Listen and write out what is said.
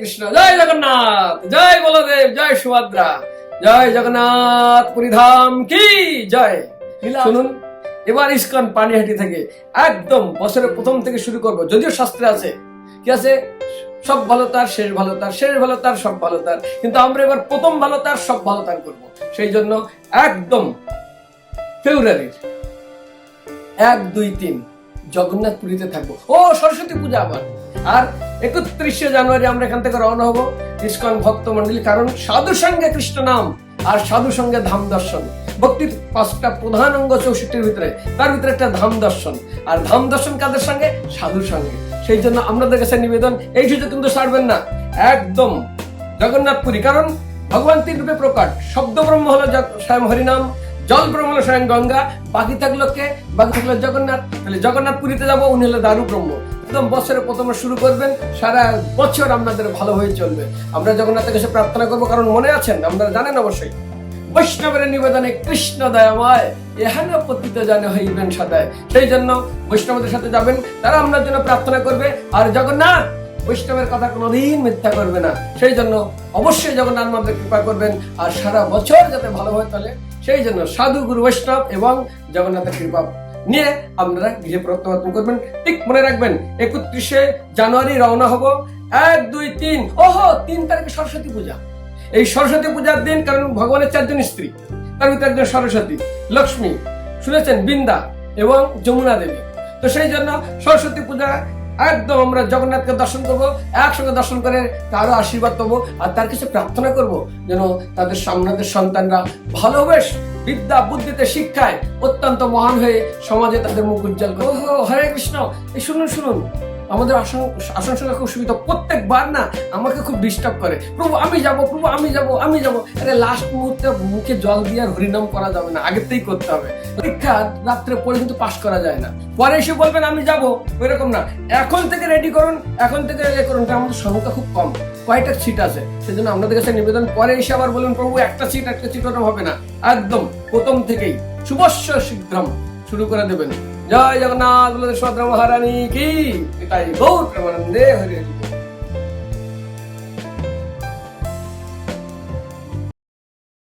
কৃষ্ণ জয় জগন্নাথ জয় বলদেব জয় সুভদ্রা জয় জগন্নাথ পুরীধাম কি? জয়। শুনুন এবার ইস্কন পানিহাটি থেকে একদম বছরের প্রথম থেকে শুরু করব যদিও শাস্ত্রে আছে। কি আছে? সব ভালো তার শেষ ভালো তার শেষ ভালো তার সব ভালো তার। কিন্তু আমরা এবার প্রথম ভালো তার সব ভালো তার করব। সেই জন্য একদম ফেব্রুয়ারির এক দুই তিন জগন্নাথ পুরীতে থাকব। ও সরস্বতী পূজা আবার। আর একত্রিশে জানুয়ারি আমরা এখান থেকে রওনা হব ইস্কন ভক্ত মন্ডলী, কারণ সাধু সঙ্গে কৃষ্ণ নাম আর সাধু সঙ্গে ধাম দর্শন। ভক্তির পাঁচটা প্রধান অঙ্গ চৌষট্টির ভিতরে, তার ভিতরে একটা ধাম দর্শন। আর ধাম দর্শন কাদের সঙ্গে? সাধুর সঙ্গে। সেই জন্য আপনাদের কাছে নিবেদন, এই সুযোগ কিন্তু ছাড়বেন না। একদম জগন্নাথপুরী, কারণ ভগবান তিন রূপে প্রকট। শব্দ ব্রহ্ম হলো স্বয়ং হরিনাম জল ব্রহ্ম হলো স্বয়ং গঙ্গা, বাকি থাকল কে? বাকি থাকল জগন্নাথ। তাহলে জগন্নাথ পুরীতে যাব, উনি হলো দারু ব্রহ্ম একদম বছরে প্রথমে শুরু করবেন, সারা বছর আপনাদের ভালো হয়ে চলবে। আমরা জগন্নাথের কাছে প্রার্থনা করব, কারণ মনে আছেন, আপনারা জানেন অবশ্যই, বৈষ্ণবের নিবেদনে কৃষ্ণ দয়াময়, এহেন পতিত জানে হইবেন সদায়। সেই জন্য বৈষ্ণবদের সাথে যাবেন, তারা আপনার জন্য প্রার্থনা করবে, আর জগন্নাথ বৈষ্ণবের কথা কোনোদিন মিথ্যা করবে না। সেই জন্য অবশ্যই জগন্নাথ মধ্যে কৃপা করবেন, আর সারা বছর যাতে ভালো হয় তাহলে, সেই জন্য সাধু গুরু বৈষ্ণব এবং জগন্নাথের কৃপা নিয়ে আপনারা গৃহে প্রত্যাবর্তন করবেন। ঠিক মনে রাখবেন, একত্রিশে জানুয়ারি রওনা হব। এক, দুই, তিন, ওহো, তিন তারিখে সরস্বতী পূজা। এই সরস্বতী পূজার দিন কারণ ভগবানের চারজন স্ত্রী, তার ভিতরে একজন সরস্বতী, লক্ষ্মী, শুনেছেন বৃন্দা এবং যমুনা দেবী। তো সেই জন্য সরস্বতী পূজা একদম আমরা জগন্নাথকে দর্শন করব, একসঙ্গে দর্শন করে তারও আশীর্বাদ পাবো আর তার কিছু প্রার্থনা করব যেন তাদের সামনাদের সন্তানরা ভালোবেস বিদ্যা, বুদ্ধিতে, শিক্ষায় অত্যন্ত মহান হয়ে সমাজে তাদের মুখ উজ্জ্বল করব হরে কৃষ্ণ। এই শুনুন শুনুন। আমাদের আসন- আসানসোলে খুব সুবিধা, প্রত্যেকবার না আমাকে খুব ডিস্টার্ব করে। প্রভু, আমি যাব, প্রভু, আমি যাব আমি যাব। আরে লাস্ট মুহূর্তে মুখে জল দিয়ে আর হরিনাম করা যাবে না, আগের থেকেই করতে হবে। পরীক্ষা রাত্রে পড়ে কিন্তু পাশ করা যায় না। পরে এসে বলবেন, আমি যাব। এরকম না। এখন থেকে রেডি করুন, এখন থেকে রেডি করুন আমাদের সংখ্যা খুব কম। কয়েকটা সিট আছে, সেজন্য আপনাদের কাছে নিবেদন। পরে এসে আবার বলুন, প্রভু, একটা সিট একটা সিট ওরকম হবে না। একদম, প্রথম থেকেই। শুভস্য শীঘ্রম। শুরু করে দেবেন। জয় জগন্নাথ বলে সুভদ্রা মহারানী কি? এটাই গৌর প্রেমানন্দে হরি